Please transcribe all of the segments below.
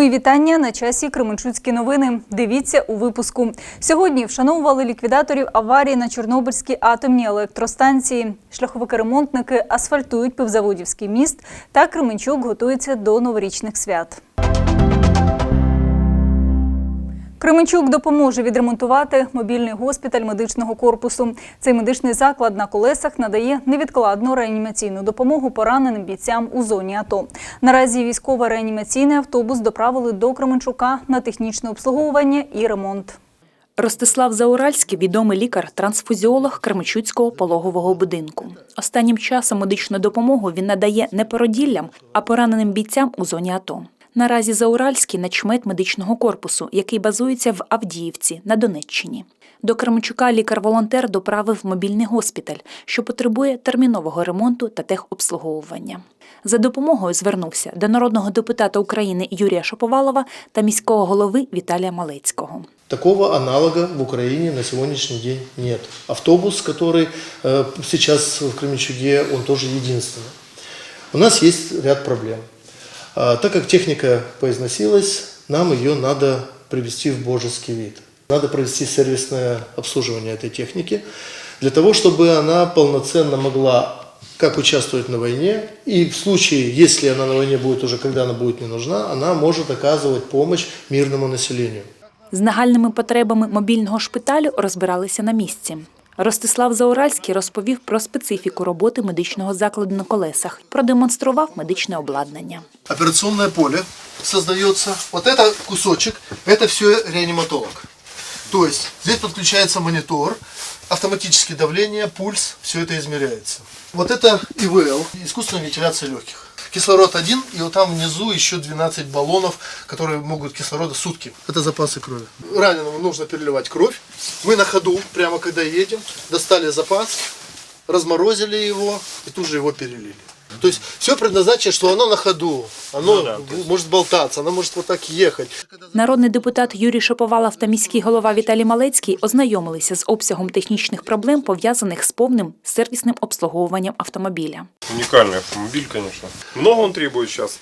Мої вітання на часі Кременчуцькі новини. Дивіться у випуску. Сьогодні вшановували ліквідаторів аварії на Чорнобильській атомній електростанції. Шляховики-ремонтники асфальтують пивзаводівський міст та Кременчук готується до новорічних свят. Кременчук допоможе відремонтувати мобільний госпіталь медичного корпусу. Цей медичний заклад на колесах надає невідкладну реанімаційну допомогу пораненим бійцям у зоні АТО. Наразі військово-реанімаційний автобус доправили до Кременчука на технічне обслуговування і ремонт. Ростислав Зауральський – відомий лікар-трансфузіолог Кременчуцького пологового будинку. Останнім часом медичну допомогу він надає не породіллям, а пораненим бійцям у зоні АТО. Наразі Зауральський – начмет медичного корпусу, який базується в Авдіївці на Донеччині. До Кременчука лікар-волонтер доправив мобільний госпіталь, що потребує термінового ремонту та техобслуговування. За допомогою звернувся до народного депутата України Юрія Шаповалова та міського голови Віталія Малецького. Такого аналога в Украине на сегодняшний день нет. Автобус, который э, сейчас в Кременчуге, он тоже единственный. У нас есть ряд проблем. А, так как техника поизносилась, нам ее надо привести в божеский вид. Надо провести сервисное обслуживание этой техники, для того, чтобы она полноценно могла как участвовать на войне, и в случае, если она на войне будет уже, когда она будет не нужна, она может оказывать помощь мирному населению. З нагальними потребами мобільного шпиталю розбиралися на місці. Ростислав Зауральський розповів про специфіку роботи медичного закладу на колесах, продемонстрував медичне обладнання. операционное поле создается. Вот это кусочек, это все реаниматолог. То есть здесь подключается монитор, автоматическое давление, пульс, все это измеряется. Вот это ИВЛ, искусственная вентиляция легких. Кислород один, и вот там внизу еще 12 баллонов, которые могут кислорода сутки. Это запасы крови. Раненому нужно переливать кровь. Мы на ходу, прямо когда едем, достали запас, разморозили его и тут же его перелили. То есть все предназначено, что оно на ходу, оно может болтаться, оно может вот так ехать. Народний депутат Юрій Шаповалов та міський голова Віталій Малецький ознайомилися з обсягом технічних проблем, пов'язаних з повним сервісним обслуговуванням автомобіля. Уникальный автомобиль, конечно. Много он требует сейчас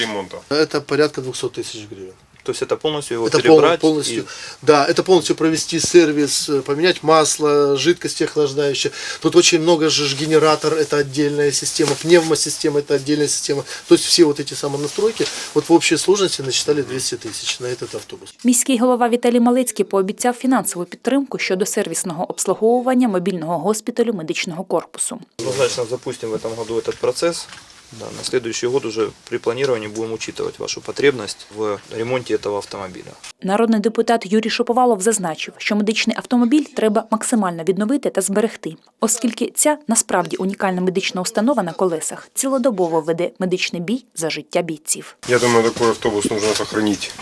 ремонта? Это порядка 200 тысяч гривен. То есть это полностью его Это пол- перебрать? полностью, и- да, это полностью провести сервис, э, поменять масло, жидкости охлаждающие. Тут очень много же ж генератор, это отдельная система, пневмосистема, это отдельная система. То есть все вот эти самые настройки, вот в общей сложности насчитали 200 тысяч на этот автобус. Міський голова Віталій Малецький пообіцяв фінансову підтримку щодо сервісного обслуговування мобільного госпіталю медичного корпусу. Однозначно запустим в этом году этот процесс. Да, на следующий год уже при планировании будем учитывать вашу потребность в ремонте этого автомобиля. Народний депутат Юрій Шоповалов зазначив, що медичний автомобіль треба максимально відновити та зберегти, оскільки ця насправді унікальна медична установа на колесах цілодобово веде медичний бій за життя бійців. Я думаю, такой автобус нужно сохранить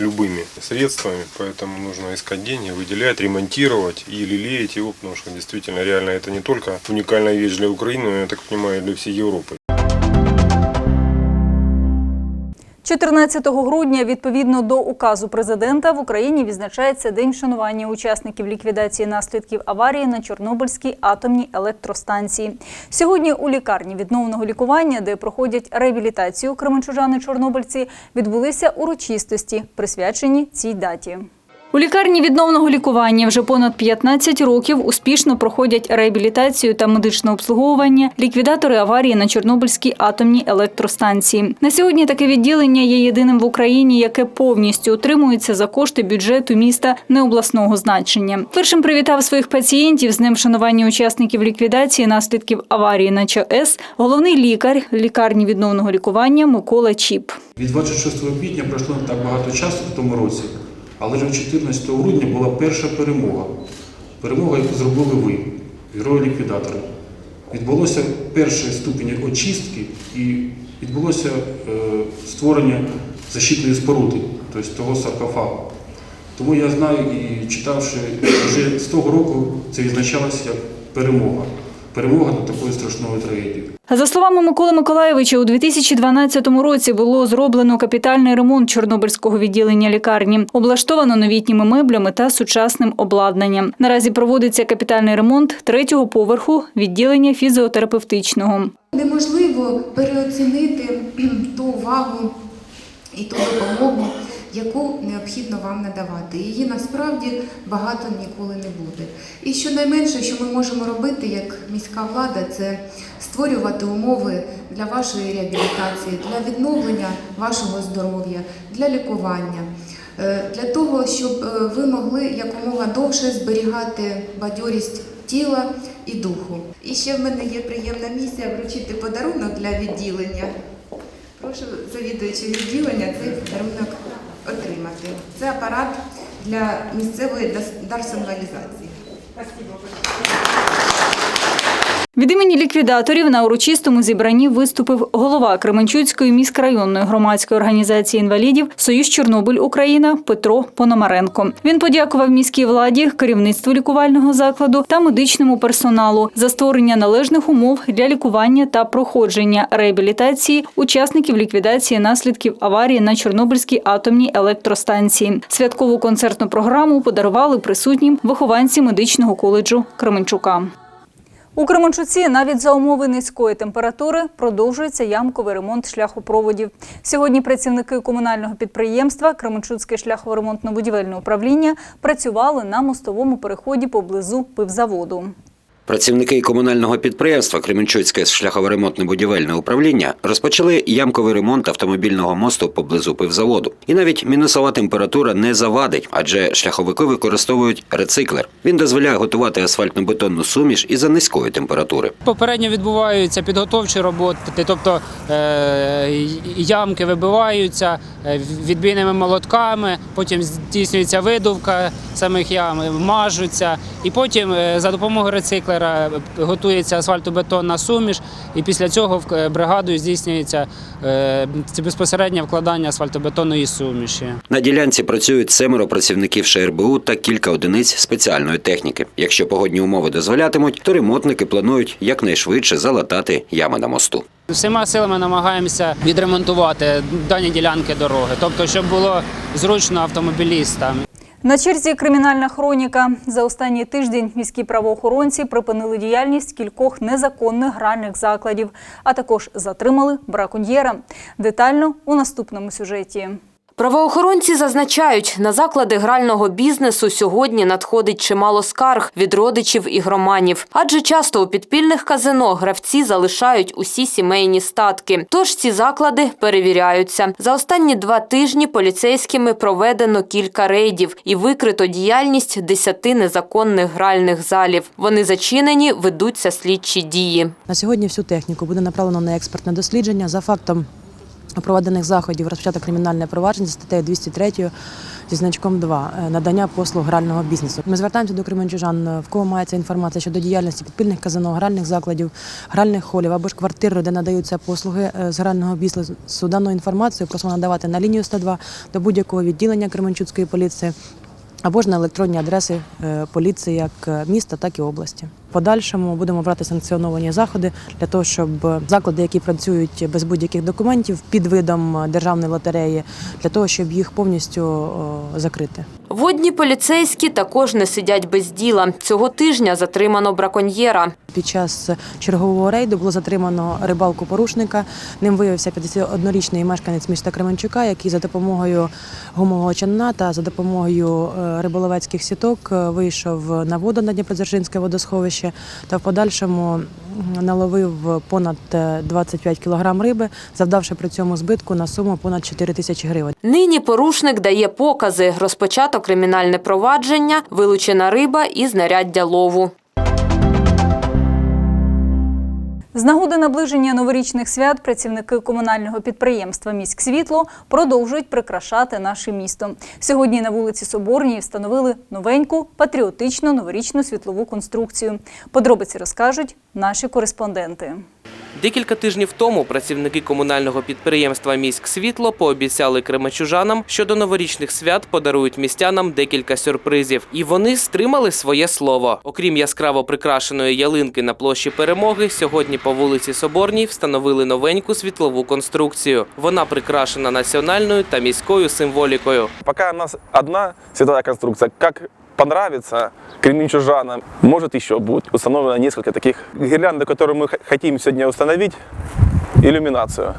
любыми средствами, поэтому нужно искать деньги, выделять, ремонтировать и лелеять его, потому что действительно реально это не только уникальная вещь для Украины, но, я так понимаю, для всей Европы. 14 грудня, відповідно до указу президента, в Україні відзначається День вшанування учасників ліквідації наслідків аварії на Чорнобильській атомній електростанції. Сьогодні у лікарні відновного лікування, де проходять реабілітацію кременчужани-чорнобильці, відбулися урочистості, присвячені цій даті. У лікарні відновного лікування вже понад 15 років успішно проходять реабілітацію та медичне обслуговування ліквідатори аварії на Чорнобильській атомній електростанції. На сьогодні таке відділення є єдиним в Україні, яке повністю утримується за кошти бюджету міста необласного значення. Першим привітав своїх пацієнтів з ним вшанування учасників ліквідації наслідків аварії на ЧАЕС головний лікар лікарні відновного лікування Микола Чіп. Від 26 квітня пройшло так багато часу в тому році, але вже 14 грудня була перша перемога. Перемога, яку зробили ви, герої-ліквідатори. Відбулося перший ступінь очистки і відбулося е, створення защитної споруди, тобто того саркофагу. Тому я знаю і читавши, вже з того року це відзначалося як перемога. Перемога над такою страшною трагедією. За словами Миколи Миколаєвича, у 2012 році було зроблено капітальний ремонт Чорнобильського відділення лікарні, облаштовано новітніми меблями та сучасним обладнанням. Наразі проводиться капітальний ремонт третього поверху відділення фізіотерапевтичного. Неможливо переоцінити ту увагу і ту допомогу, яку необхідно вам надавати. Її насправді багато ніколи не буде. І щонайменше, що ми можемо робити як міська влада, це створювати умови для вашої реабілітації, для відновлення вашого здоров'я, для лікування. Е, Для того, щоб е, ви могли якомога довше зберігати бадьорість тіла і духу. І ще в мене є приємна місія вручити подарунок для відділення. Прошу завідуючого відділення цей подарунок отримати. Це апарат для місцевої дарсоналізації. Від імені ліквідаторів на урочистому зібранні виступив голова Кременчуцької міськрайонної громадської організації інвалідів Союз Чорнобиль Україна Петро Пономаренко. Він подякував міській владі, керівництву лікувального закладу та медичному персоналу за створення належних умов для лікування та проходження реабілітації учасників ліквідації наслідків аварії на Чорнобильській атомній електростанції. Святкову концертну програму подарували присутнім вихованці медичного коледжу Кременчука. У Кременчуці навіть за умови низької температури продовжується ямковий ремонт шляхопроводів. Сьогодні працівники комунального підприємства Кременчуцьке шляхово-ремонтно-будівельне управління працювали на мостовому переході поблизу пивзаводу. Працівники комунального підприємства Кременчуцьке шляхово-ремонтне будівельне управління розпочали ямковий ремонт автомобільного мосту поблизу пивзаводу. І навіть мінусова температура не завадить, адже шляховики використовують рециклер. Він дозволяє готувати асфальтно-бетонну суміш і за низької температури. Попередньо відбуваються підготовчі роботи, тобто е, ямки вибиваються е, відбійними молотками, потім здійснюється видувка самих ям, мажуться, і потім е, за допомогою рециклера готується асфальтобетонна суміш, і після цього е, бригадою здійснюється е, безпосереднє вкладання асфальтобетонної суміші. На ділянці працюють семеро працівників ШРБУ та кілька одиниць спеціальної техніки. Якщо погодні умови дозволятимуть, то ремонтники планують якнайшвидше залатати ями на мосту. Всіма силами намагаємося відремонтувати дані ділянки дороги, тобто щоб було зручно автомобілістам. На черзі кримінальна хроніка. За останній тиждень міські правоохоронці припинили діяльність кількох незаконних гральних закладів, а також затримали браконьєра. Детально у наступному сюжеті. Правоохоронці зазначають, на заклади грального бізнесу сьогодні надходить чимало скарг від родичів ігроманів. Адже часто у підпільних казино гравці залишають усі сімейні статки. Тож ці заклади перевіряються. За останні два тижні поліцейськими проведено кілька рейдів і викрито діяльність десяти незаконних гральних залів. Вони зачинені, ведуться слідчі дії. На сьогодні всю техніку буде направлено на експертне дослідження за фактом проведених заходів розпочато кримінальне провадження статтею 203 зі значком 2 – надання послуг грального бізнесу. Ми звертаємося до кременчужан, в кого мається інформація щодо діяльності підпільних казино, гральних закладів, гральних холів або ж квартир, де надаються послуги е, з грального бізнесу. Дану інформацію просимо надавати на лінію 102 до будь-якого відділення Кременчуцької поліції або ж на електронні адреси е, поліції як е, міста, так і області. Подальшому будемо брати санкціоновані заходи для того, щоб заклади, які працюють без будь-яких документів під видом державної лотереї, для того, щоб їх повністю закрити. Водні поліцейські також не сидять без діла. Цього тижня затримано браконьєра. Під час чергового рейду було затримано рибалку порушника. Ним виявився 51-річний мешканець міста Кременчука, який за допомогою гумового човна та за допомогою е, риболовецьких сіток е, вийшов на воду на Дніпродзержинське водосховище та в подальшому наловив понад е, 25 кілограм риби, завдавши при цьому збитку на суму понад 4 тисячі гривень. Нині порушник дає покази. Розпочато кримінальне провадження, вилучена риба і знаряддя лову. З нагоди наближення новорічних свят працівники комунального підприємства «Міськсвітло» продовжують прикрашати наше місто. Сьогодні на вулиці Соборній встановили новеньку патріотичну новорічну світлову конструкцію. Подробиці розкажуть наші кореспонденти. Декілька тижнів тому працівники комунального підприємства Міськ Світло пообіцяли кремачужанам, що до новорічних свят подарують містянам декілька сюрпризів. І вони стримали своє слово. Окрім яскраво прикрашеної ялинки на площі перемоги, сьогодні по вулиці Соборній встановили новеньку світлову конструкцію. Вона прикрашена національною та міською символікою. Пока у нас одна световая конструкция, как понравится кременчужанам, может еще будет установлено несколько таких гирлянд, которые мы хотим сегодня установить иллюминацию.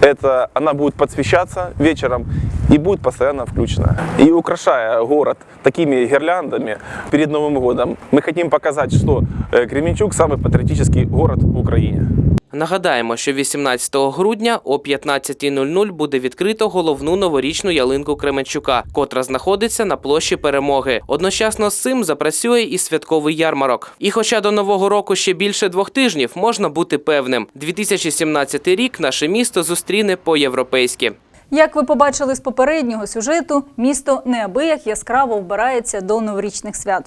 Это она будет подсвещаться вечером и будет постоянно включена. И украшая город такими гирляндами перед Новым годом, мы хотим показать, что э, Кременчук самый патриотический город в Украине. Нагадаємо, що 18 грудня о 15.00 буде відкрито головну новорічну ялинку Кременчука, котра знаходиться на площі Перемоги. Одночасно з цим запрацює і святковий ярмарок. І хоча до нового року ще більше двох тижнів, можна бути певним, 2017 рік наше місто зустріне по-європейськи. Як ви побачили з попереднього сюжету, місто неабияк яскраво вбирається до новорічних свят.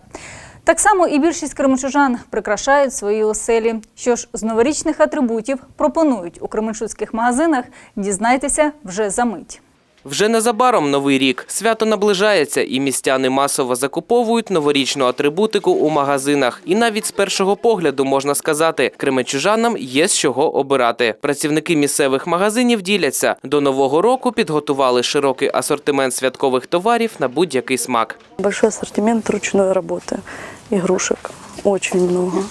Так само і більшість кременчужан прикрашають свої оселі. Що ж з новорічних атрибутів пропонують у кременчуцьких магазинах, дізнайтеся вже за мить. Вже незабаром новий рік. Свято наближається, і містяни масово закуповують новорічну атрибутику у магазинах. І навіть з першого погляду можна сказати, кременчужанам є з чого обирати. Працівники місцевих магазинів діляться. До нового року підготували широкий асортимент святкових товарів на будь-який смак. Большой ассортимент ручной работы, игрушек, очень много.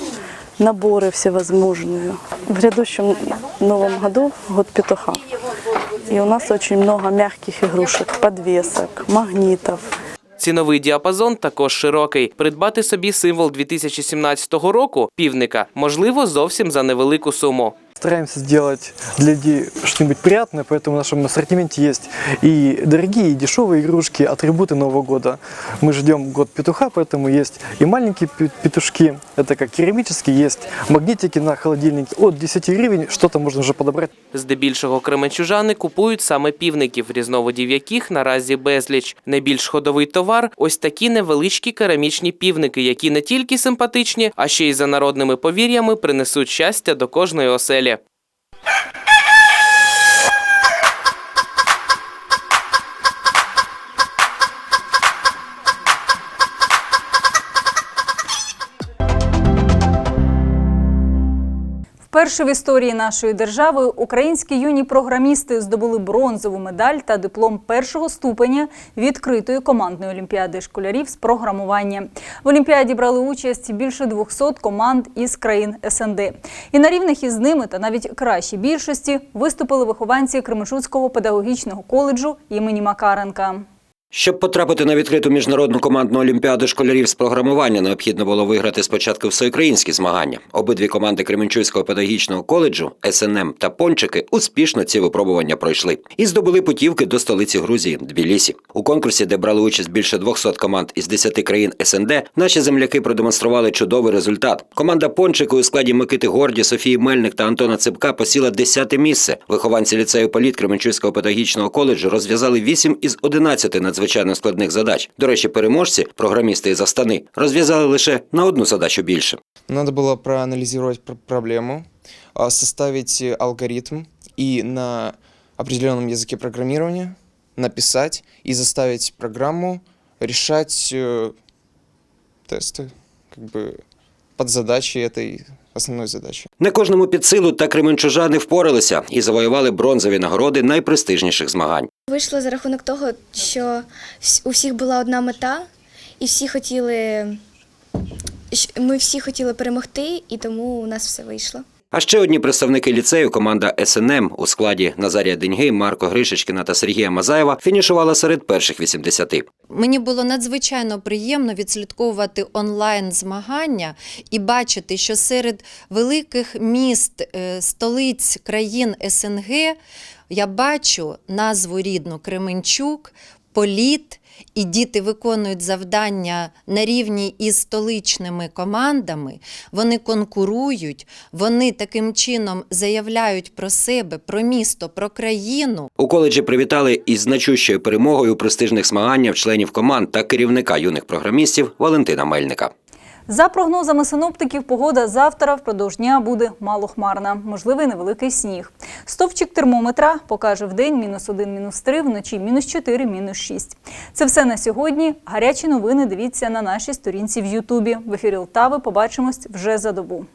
Наборы всевозможные. В грядущем новом году год петуха. И у нас очень много мягких игрушек, подвесок, магнитов. Ціновий діапазон також широкий. Придбати собі символ 2017 року півника можливо зовсім за невелику суму. Стараемся сделать для людей что-нибудь приятное, поэтому в нашем ассортименте есть и дорогие, и дешевые игрушки, атрибуты Нового года. Мы ждем год петуха, поэтому есть и маленькие пе- петушки, это как керамические, есть магнитики на холодильнике. От 10 гривен что-то можно уже подобрать. Здебільшого кременчужани купують саме півників, різновидів яких наразі безліч. Найбільш ходовий товар ось такі невеличкі керамічні півники, які не тільки симпатичні, а ще й за народними повір'ями принесуть щастя до кожної оселі. Вперше в історії нашої держави українські юні програмісти здобули бронзову медаль та диплом першого ступеня відкритої командної олімпіади школярів з програмування. В олімпіаді брали участь більше 200 команд із країн СНД. І на рівних із ними, та навіть кращій більшості, виступили вихованці Кременчуцького педагогічного коледжу імені Макаренка. Щоб потрапити на відкриту міжнародну командну олімпіаду школярів з програмування, необхідно було виграти спочатку всеукраїнські змагання. Обидві команди Кременчуцького педагогічного коледжу СНМ та Пончики успішно ці випробування пройшли і здобули путівки до столиці Грузії Тбілісі. У конкурсі, де брали участь більше 200 команд із 10 країн СНД, наші земляки продемонстрували чудовий результат. Команда Пончики у складі Микити Горді, Софії Мельник та Антона Ципка посіла 10 місце. Вихованці ліцею політ Кременчуцького педагогічного коледжу розв'язали 8 із 11 надзвичайно складних задач. До речі, переможці, програмісти із Астани, розв'язали лише на одну задачу більше. Надо было проанализировать пр- проблему, а, составить э, алгоритм и на определенном языке программирования написать и заставить программу решать э, тесты, как бы под задачи этой основной задачи. Не кожному під силу та кременчужани впоралися і завоювали бронзові нагороди найпрестижніших змагань. Вийшло за рахунок того, що у всіх була одна мета, і всі хотіли. Ми всі хотіли перемогти, і тому у нас все вийшло. А ще одні представники ліцею, команда СНМ у складі Назарія Деньги, Марко Гришечкіна та Сергія Мазаєва фінішувала серед перших 80. Мені було надзвичайно приємно відслідковувати онлайн змагання і бачити, що серед великих міст, е, столиць країн СНГ я бачу назву рідну Кременчук, Політ, і діти виконують завдання на рівні із столичними командами. Вони конкурують, вони таким чином заявляють про себе, про місто, про країну. У коледжі привітали із значущою перемогою у престижних змаганнях членів команд та керівника юних програмістів Валентина Мельника. За прогнозами синоптиків, погода завтра впродовж дня буде малохмарна, можливий невеликий сніг. Стовпчик термометра покаже в день мінус 1, мінус 3, вночі мінус 4, мінус 6. Це все на сьогодні. Гарячі новини дивіться на нашій сторінці в Ютубі. В ефірі Лтави побачимось вже за добу.